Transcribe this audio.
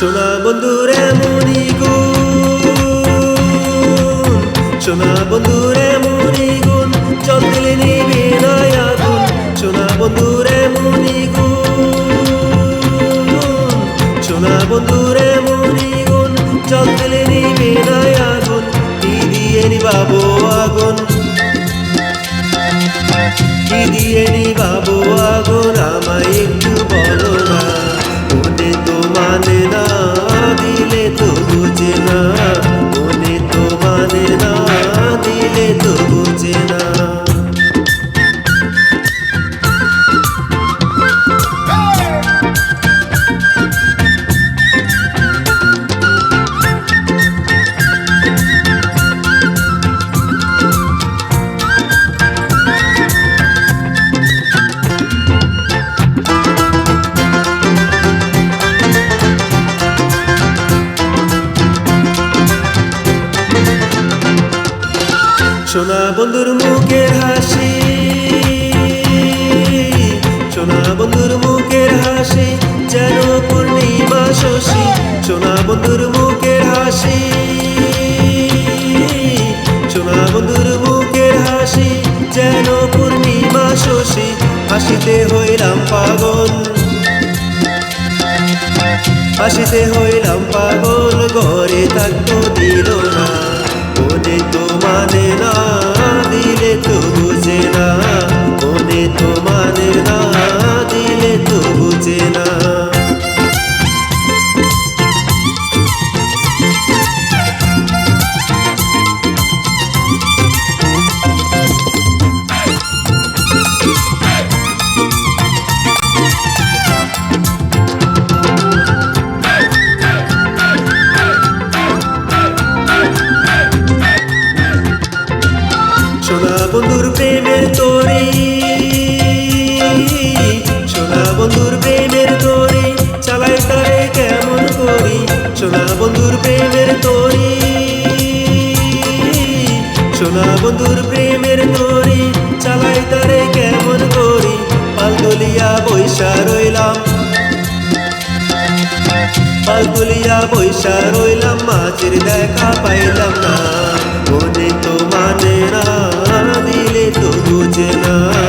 সোনা বন্ধুর এমনই গুণ, সোনা বন্ধুর এমনই গুণ জল দিলে নিবে আগুন সোনা বন্ধুর এমনই গুণ, সোনা বন্ধুর এমনই গুণ জল দিলে নিবে আগুন কি দিয়ে নিবাবো আগুন? কি দিয়ে সোনা বন্ধুর মুখের হাসি, সোনা বন্ধুর মুখের হাসি, যেন পূর্ণিমা শশী, সোনা বন্ধুর মুখের হাসি, সোনা বন্ধুর মুখের হাসি, যেন পূর্ণিমা শশী, হাসিতে হইলাম পাগল। হাসিতে হইলাম পাগল, ঘরে থাকতো দিল না তো মানে সোনা বন্ধুর প্রেমের তরি চালাই তারে কেমন করি, পালতলিয়া বৈশা রইলাম। পালতুলিয়া বৈশা রইলাম, মাছের দেখা পাইলাম না। মনে তো মানে না, দিলে তো বুঝে না না।